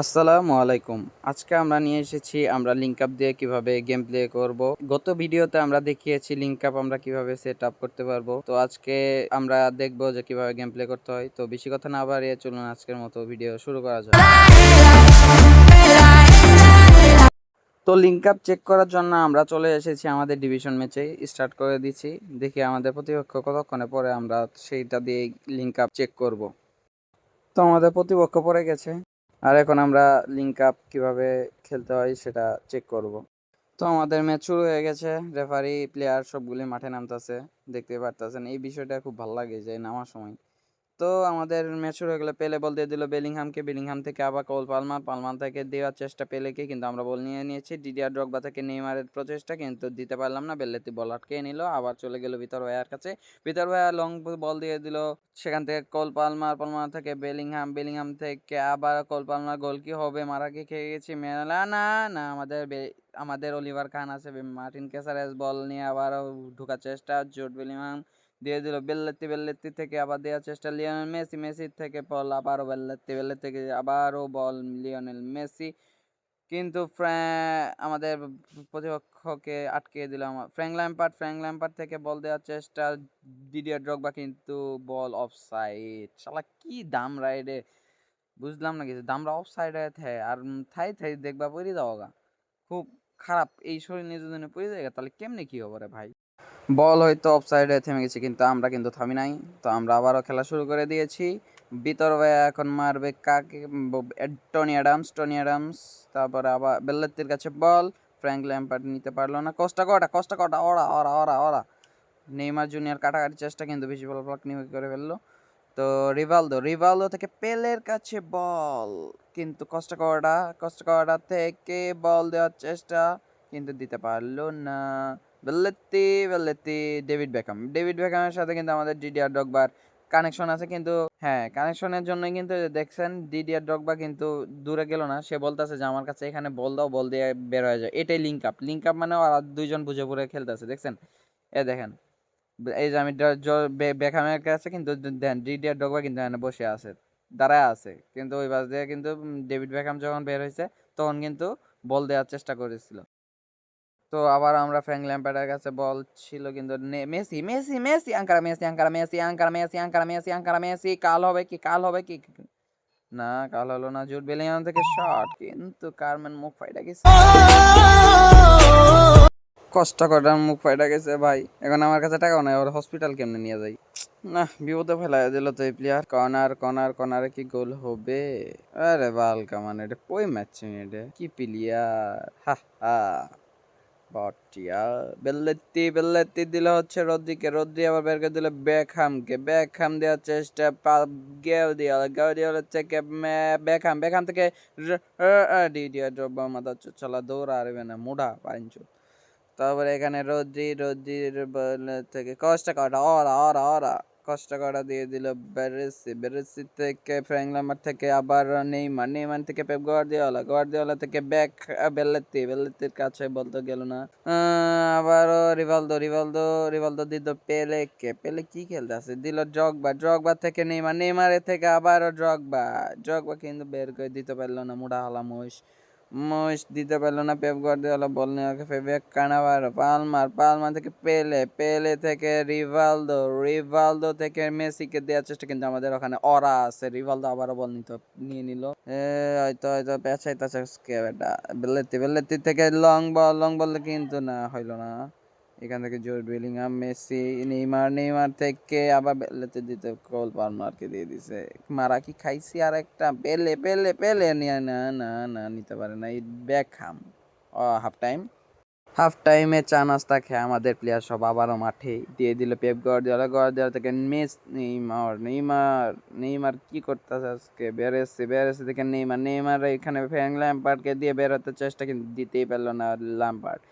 আসসালামু আলাইকুম। আজকে আমরা নিয়ে এসেছি, আমরা লিঙ্ক আপ দিয়ে কীভাবে গেম প্লে করব। গত ভিডিওতে আমরা দেখিয়েছি লিঙ্ক আপ আমরা কীভাবে সেট আপ করতে পারব। তো আজকে আমরা দেখব যে কীভাবে গেম প্লে করতে হয়। তো বেশি কথা না বাড়িয়ে চলুন আজকের মতো ভিডিও শুরু করা যাক। তো লিঙ্ক আপ চেক করার জন্য আমরা চলে এসেছি আমাদের ডিভিশন ম্যাচে স্টার্ট করে দিচ্ছি। দেখি আমাদের প্রতিপক্ষ কতক্ষণে পরে আমরা সেইটা দিয়ে লিঙ্ক আপ চেক করব। তো আমাদের প্রতিপক্ষ পড়ে গেছে। আর এখন আমরা লিঙ্ক আপ কীভাবে খেলতে হয় সেটা চেক করব। তো আমাদের ম্যাচ শুরু হয়ে গেছে। রেফারি প্লেয়ার সবগুলি মাঠে নামতেছে। দেখতে পারতেছেন। এই বিষয়টা খুব ভালো লাগে যে নামার সময়। তো আমাদের ম্যাচ শুরু হয়ে গেলে, পেলে বল দিয়ে দিল বেলিংহামকে, বেলিংহাম থেকে আবার কল পালমার পালমার থেকে দেওয়ার চেষ্টা পেলেকে কিন্তু আমরা বল নিয়ে নিয়েছি। ডিডিআর ড্রগবা থেকে নেইমারের প্রচেষ্টা কিন্তু দিতে পারলাম না, বেল্লেতি বল আটকে নিল, আবার চলে গেল ভিতর ভাইয়ার কাছে। ভিতর ভাইয়া লং বল দিয়ে দিল, সেখান থেকে কল পালমার পালমার থেকে বেলিংহাম বেলিংহাম থেকে আবার কল পালমার গোল কি হবে, মারা কি খেয়ে গেছি, মেলা না না আমাদের আমাদের অলিভার খান আছে, মার্টিন কেসারেস বল নিয়ে আবার ঢোকার চেষ্টা, জোট বেলিংহাম দিয়ে দিল। বেল্লেত্তি বেল্লেত্তি থেকে আবার দেওয়ার চেষ্টা। লিওনেল মেসি, মেসির থেকে বল আবারও বেল্লেত্তি বেল্লেত্তি থেকে আবারও বল লিওনেল মেসি। কিন্তু আমাদের প্রতিপক্ষকে আটকে দিল আমার ফ্র্যাঙ্ক ল্যাম্পার্ড ফ্র্যাঙ্ক ল্যাম্পার্ড থেকে বল দেওয়ার চেষ্টা। ডিডিয়ার ড্রগবা কিন্তু বল অফ সাইড শালা, কি দাম রাইডে। বুঝলাম না কিছু। দামরা অফ সাইডে থে, আর থাই থাই দেখবা পড়ে যাও গা খুব খারাপ। এই শরীর নিয়ে যদি পড়ে যায় তাহলে কেমনে কি হবে রে ভাই? বল হয়তো অফ সাইডে থেমে গেছে, কিন্তু আমরা কিন্তু থামি নাই। তো আমরা আবারও খেলা শুরু করে দিয়েছি। ভাইয়া এখন মারবে কাকে? টনি অ্যাডামস টনি অ্যাডামস তারপরে আবার বেল্লেত্তির কাছে বল। ফ্র্যাঙ্ক ল্যাম্পার্ড নিতে পারল না। কষ্ট কটা কষ্ট কটা ওরা ওরা ওরা ওরা। নেইমার জুনিয়র কাটাকাটির চেষ্টা, কিন্তু বেশি বল ব্লক নিয়ে করে ফেলল। তো রিভালদো রিভালদো থেকে পেলের কাছে বল। কিন্তু কষ্ট করাটা কষ্ট করাটা থেকে বল দেওয়ার চেষ্টা, কিন্তু দিতে পারল না। বেল্লেত্তি বেল্লেত্তি ডেভিড বেকাম ডেভিড বেকামের সাথে কিন্তু আমাদের ডিডিআর ডগবার কানেকশন আছে, কিন্তু হ্যাঁ কানেকশনের জন্য কিন্তু দেখছেন ডিডিআর ডগবা কিন্তু দূরে গেল না। সে বলতেছে যে, আমার কাছে এখানে বল দাও, বল দিয়ে বের হয়ে যায় এটাই লিঙ্ক আপ লিঙ্ক আপ মানে ওরা দুইজন বুঝে বুঝে খেলতেছে, দেখছেন? এ দেখেন, এই যে আমি বেখামের কাছে কিন্তু দেন ডিডিআর ডগবা কিন্তু এখানে বসে আছে, দাঁড়ায় আছে। কিন্তু ওই পাশ দিয়ে কিন্তু ডেভিড বেখাম যখন বের হয়েছে, তখন কিন্তু বল দেওয়ার চেষ্টা করেছিল। তো আবার আমরা ফ্র্যাঙ্ক ল্যাম্পার্ডের কাছে বল ছিল কিন্তু Messi Messi Messi, Ankara Messi Ankara Messi Ankara Messi Ankara Messi Ankara, Messi, কাল হবে কি, কাল হবে কি না, কাল হলো না, জুট বেলিয়ান থেকে শট কিন্তু কারমেন মুখ ফাইটা গেছে। কষ্ট করার মুখ ফাইটা গেছে ভাই, এখন আমার কাছে টাকাও নাই, ওর হসপিটাল কেমনে নিয়ে যাই? না, বিপদে ফেলাই দিল তো এই প্লেয়ার কর্নার কর্নার, কর্নারে কি গোল হবে? আরে বাল কামান এটা কই ম্যাচ এটা কি প্লেয়ার হা হা। বটিয়া বেল্লেত্তি বেল্লেত্তি দিল হচ্ছে রদ্রিকে রদ্রি আবার বের করে দিল বেকহামকে বেকহাম দেওয়ার চেষ্টা গেও দিয়াল গেও দিয়াল মে- বেকহাম বেকহাম থেকে র- আ, ডিডিয়া মাথা চলা দৌড় আরবে না মুডা পাইনচু তারপরে এখানে রদ্রি রদ্রির থেকে কষ্ট কটা অরা অরা অরা। কষ্ট কটা দিয়ে দিল বেরেসি। বেরেসি থেকে ফ্র্যাঙ্ক ল্যাম্বার্ট থেকে আবার নেইমার। নেইমার থেকে পেপ গার্দিওলা গার্দিওলা থেকে ব্যাক বেল্লেত্তি। বেল্লেত্তির কাছে বলতে গেল না। আহ, আবারও রিভালদো রিভালদো রিভালদো দিল পেলেকে। পেলে কি খেলতে আছে? দিল ড্রগবা। ড্রগবা থেকে নেইমার। নেইমারের থেকে আবারও ড্রগবা। ড্রগবা কিন্তু বের করে দিতে পারল না মুড়া হালা মহিষ। মহিষ দিতে পারল না, পেপ গার্দিওলা বল ওকে ফেবে কানাবার পালমার পালমার থেকে পেলে পেলে থেকে রিভালদো রিভালদো থেকে মেসিকে দেওয়ার চেষ্টা, কিন্তু আমাদের ওখানে অরা আছে, রিভালদো আবারও বল নিতে, নিয়ে নিল। হয়তো হয়তো পেঁচাইতেছে বেলেতি বেলেতি থেকে লং বল লং বল কিন্তু না, হইল না। এখান থেকে জোর বেলিংহাম, মেসি, নেইমার নেইমার থেকে আবার বেলেতে দিতে কল পালমারকে দিয়ে দিছে। মারা কি খাইছি আর একটা পেলে পেলে পেলে। না না না নিতে পারে না। এই ব্যাকহাম ও হাফ টাইম হাফ টাইমে চা নাস্তা খেয়ে আমাদের প্লেয়ার সব আবারও মাঠে দিয়ে দিল পেপ গড় দেওয়ালা গড় গর্দিওলা থেকে মেস, নেইমার নেইমার নেইমার কি করতেছে আজকে? বেরেসি বেরেসি থেকে নেইমার নেইমার এখানে ফ্যাং ল্যাম্পার্ডকে দিয়ে বেরোতে চেষ্টা, কিন্তু দিতেই পারল না ল্যাম্পার্ড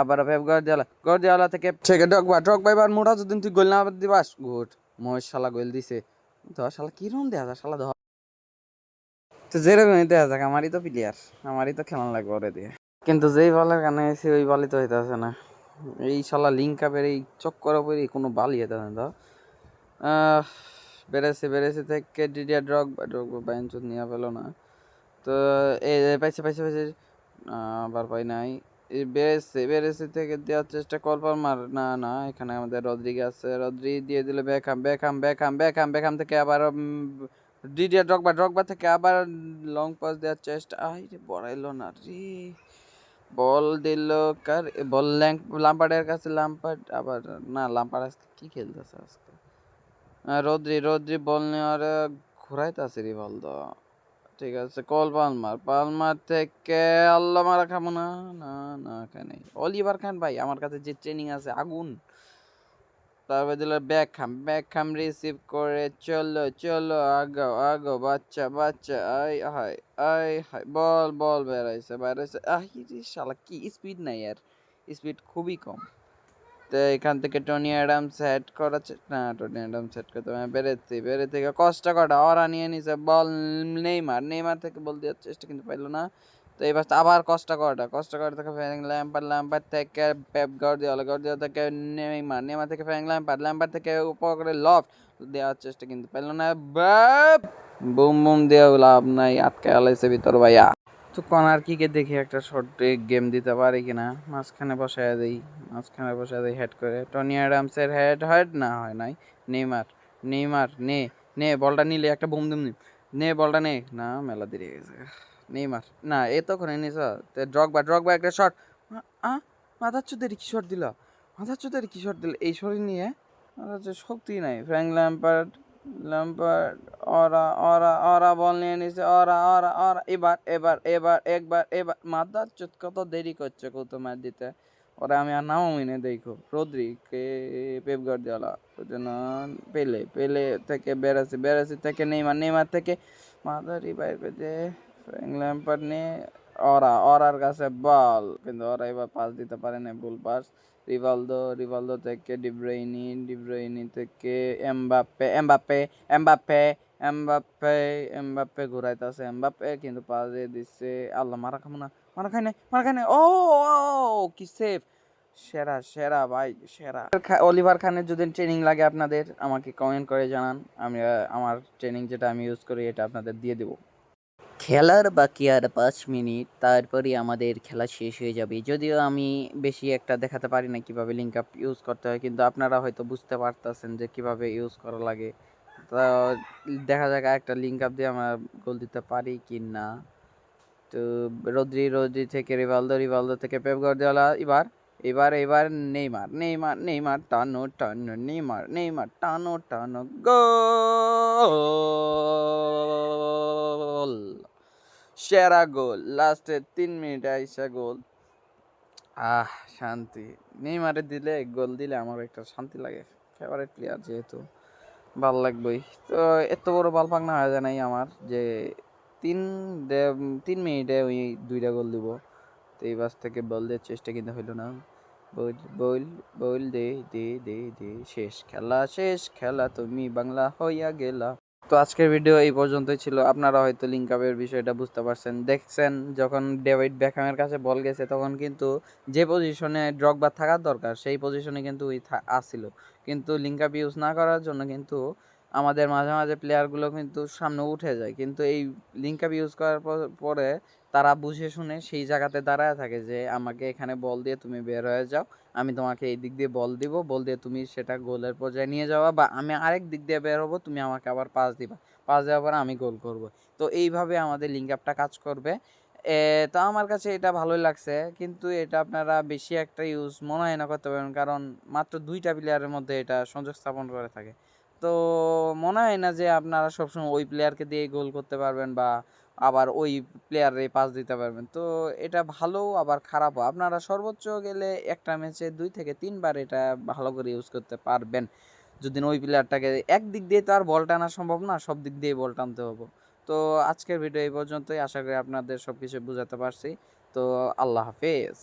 আবার পেপ গর্দিওলা গর্দিওলা থেকে থেকে ডকবা ডকবা এবার মোটা যদি তুই গোল না দিবাস, গুড মহেশ শালা গোল দিছে। ধর শালা কিরম দেয়া যায়, শালা ধর। তো যেরকমই দেয়া যাক, আমারই তো প্লেয়ার আমারই তো খেলা লাগবে ওরে দিয়ে। কিন্তু যেই বলের কানে এসে ওই বালি তো হইতেছে না। এই শালা লিঙ্ক আপের এই চক্কর উপরে কোনো বালি হইতে না তো বেড়েছে বেড়েছে থেকে ডিডিয়া ড্রগ বা ড্রগ বাইঞ্চ নিয়ে পেল না। তো এই পাইছে পাইছে পাইছে আবার পাই নাই। বেরেসে বেরেসে থেকে দেওয়ার চেষ্টা কলপার মার। না না, এখানে আমাদের রদ্রিগে আছে। রদ্রি দিয়ে দিলে বেখাম বেখাম বেখাম বেখাম বেখাম থেকে আবার ডিডিয়া ড্রগবা ড্রগবা থেকে আবার লং পাস দেওয়ার চেষ্টা। আই রে বড়াইলো না রে। বল দিল কার বল ল্যাম্প লাম্পার্ডের কাছে লাম্পার্ড, আবার না, লাম্পার্ড আজকে কি খেলতেছে আজকে? রদ্রি রদ্রি বল নেওয়ার ঘুরাইতেছে রিভালদো ঠিক আছে, কল পালমার। পালমার থেকে আল্লাহ মারা খাব না না না নাই। অলিভার খান ভাই, আমার কাছে যে ট্রেনিং আছে, আগুন। তারপর দিল ব্যাক খাম রিসিভ করে চলো চলো আগাও আগাও বাচ্চা বাচ্চা আই হাই আই হাই বল বল, বেড়াইছে বেড়াইছে। রে শালা, কি স্পিড নাই আর। স্পিড খুবই কম। তো এখান থেকে টনি অ্যাডাম সেট করা না টনি অ্যাডাম সেট করতে হবে বেরেতে বেরে থেকে কষ্ট কটা, ওরা নিয়ে নিছে বল নেইমার। নেইমার থেকে বল দেওয়ার চেষ্টা কিন্তু পাইলো না। তো এবার আবার কষ্ট করাটা কষ্ট করা থেকে ফ্যাং ল্যাম্পার ল্যাম্পার থেকে পেপ গার্দিওলা গার্দিওলা থেকে নেইমার নেইমার থেকে ফ্যাং ল্যাম্পার ল্যাম্পার থেকে উপর করে লফট দেওয়ার চেষ্টা কিন্তু পেল না। বুম বুম দেওয়া লাভ নাই আটকে আলাইছে ভিতর ভাইয়া। তো কনার কিকে দেখি একটা শর্ট গেম দিতে পারি কিনা? মাঝখানে বসায় দেই, মাঝখানে বসায় দেই হেড করে। টনি অ্যাডামসের হেড হেড না, হয় নাই। নেইমার নেইমার নে নে, বলটা নিলে একটা বুম দিম নি। বলটা নে। না, মেলা দেরি হয়ে গেছে। নেইমার না, এ তো তখন নিস ড্রগবা ড্রগবা একটা শট আ মাথার চুদের কি শট দিল? মাথার চুদের কি শট দিল? এই শরীর নিয়ে মাথার শক্তি নাই। ফ্র্যাঙ্ক ল্যাম্পার্ড ল্যাম্পার্ড ওরা ওরা ওরা বল নিয়ে নিছে ওরা ওরা ওরা এবার এবার এবার, একবার, এবার। মাথার চুদ কত দেরি করছে কত ম্যাচ দিতে? ওরা, আমি আর নামও মিনে দেখো। রোদ্রি, কে পেপ গার্দিওলা ওই জন্য পেলে পেলে থেকে বেরাসি বেরাসি থেকে নেইমার নেইমার থেকে। মাদারি বাইর পেতে ফ্র্যাঙ্ক নিয়ে ওরা ওরার কাছে বল। কিন্তু ওরা এবার পাস দিতে পারে না ভুল পাস। রিভালদো রিভালদো থেকে ডিব্রাইনি ডিব্রাইনি থেকে Mbappe Mbappe Mbappe Mbappe Mbappe ঘুরাইতেছে Mbappe কিন্তু পাস দিয়ে দিচ্ছে আল্লাহ মারা খাব না মারা খাই নাই মারা খাই নাই। ও, কি সেফ সেরা সেরা ভাই সেরা। অলিভার খানের যদি ট্রেনিং লাগে আপনাদের আমাকে কমেন্ট করে জানান। আমি আমার ট্রেনিং যেটা আমি ইউজ করি এটা আপনাদের দিয়ে দেবো। খেলার বাকি আর পাঁচ মিনিট তারপরই আমাদের খেলা শেষ হয়ে যাবে। যদিও আমি বেশি একটা দেখাতে পারি না কীভাবে লিঙ্ক আপ ইউজ করতে হয় কিন্তু আপনারা হয়তো বুঝতে পারতেছেন যে কীভাবে ইউজ করা লাগে। তো দেখা যাক একটা লিঙ্ক আপ দিয়ে আমরা গোল দিতে পারি কি না। তো রদ্রি রদ্রি থেকে রিভালদো রিভালদো থেকে পেপ গার্দিওলা, এবার এবার এবার নেইমার নেইমার নেইমার, টানো টানো, নেইমার নেইমার, টানো টানো, গোল। সেরা গোল লাস্টের তিন মিনিট আইসা গোল। আহ, শান্তি। নেইমারে দিলে গোল দিলে আমার একটা শান্তি লাগে ফেভারিট প্লেয়ার যেহেতু। ভালো লাগবেই। তো এত বড় বাল পাক হয়ে যায় নাই আমার যে তিন তিন মিনিটে ওই দুইটা গোল দিব। তো এই বাস থেকে বল দেওয়ার চেষ্টা কিন্তু হইল না। বল বল বল দে দে দে দে, শেষ খেলা শেষ খেলা, তুমি বাংলা হইয়া গেলা। তো আজকের ভিডিও এই পর্যন্তই ছিল। আপনারা হয়তো লিঙ্ক আপের বিষয়টা বুঝতে পারছেন। দেখছেন, যখন ডেভিড ব্যাকহামের কাছে বল গেছে, তখন কিন্তু যে পজিশনে ড্রগ বা থাকার দরকার, সেই পজিশনে কিন্তু আসছিল। কিন্তু লিঙ্ক আপ ইউজ না করার জন্য কিন্তু আমাদের মাঝে মাঝে প্লেয়ারগুলো কিন্তু সামনে উঠে যায়। কিন্তু এই লিঙ্ক আপ ইউজ করার পর- তারা বুঝে শুনে সেই জায়গাতে দাঁড়ায় থাকে যে, আমাকে এখানে বল দিয়ে তুমি বের হয়ে যাও। আমি তোমাকে এই দিক দিয়ে বল দিব। বল দিয়ে তুমি সেটা গোলের পর্যায়ে নিয়ে যাওয়া বা আমি আরেক দিক দিয়ে বের হব। তুমি আমাকে আবার পাস দিবা। পাস দেওয়ার পরে আমি গোল করব। তো এইভাবে আমাদের লিঙ্ক আপটা কাজ করবে। তো আমার কাছে এটা ভালোই লাগছে। কিন্তু এটা আপনারা বেশি একটা ইউজ মনে হয় না করতে পারবেন। কারণ মাত্র দুইটা প্লেয়ারের মধ্যে এটা সংযোগ স্থাপন করে থাকে। তো মনে হয় না যে আপনারা সবসময় ওই প্লেয়ারকে দিয়ে গোল করতে পারবেন বা আবার ওই প্লেয়ারে পাস দিতে পারবেন। তো এটা ভালো আবার খারাপও। আপনারা সর্বোচ্চ গেলে একটা ম্যাচে দুই থেকে তিনবার এটা ভালো করে ইউজ করতে পারবেন। যদি ওই প্লেয়ারটাকে এক দিক দিয়ে তো আর বল টানা সম্ভব না, সব দিক দিয়ে বল টানতে হবে। তো আজকের ভিডিও এই পর্যন্তই। আশা করি আপনাদের সব কিছু বোঝাতে পারছি। তো আল্লাহ হাফেজ.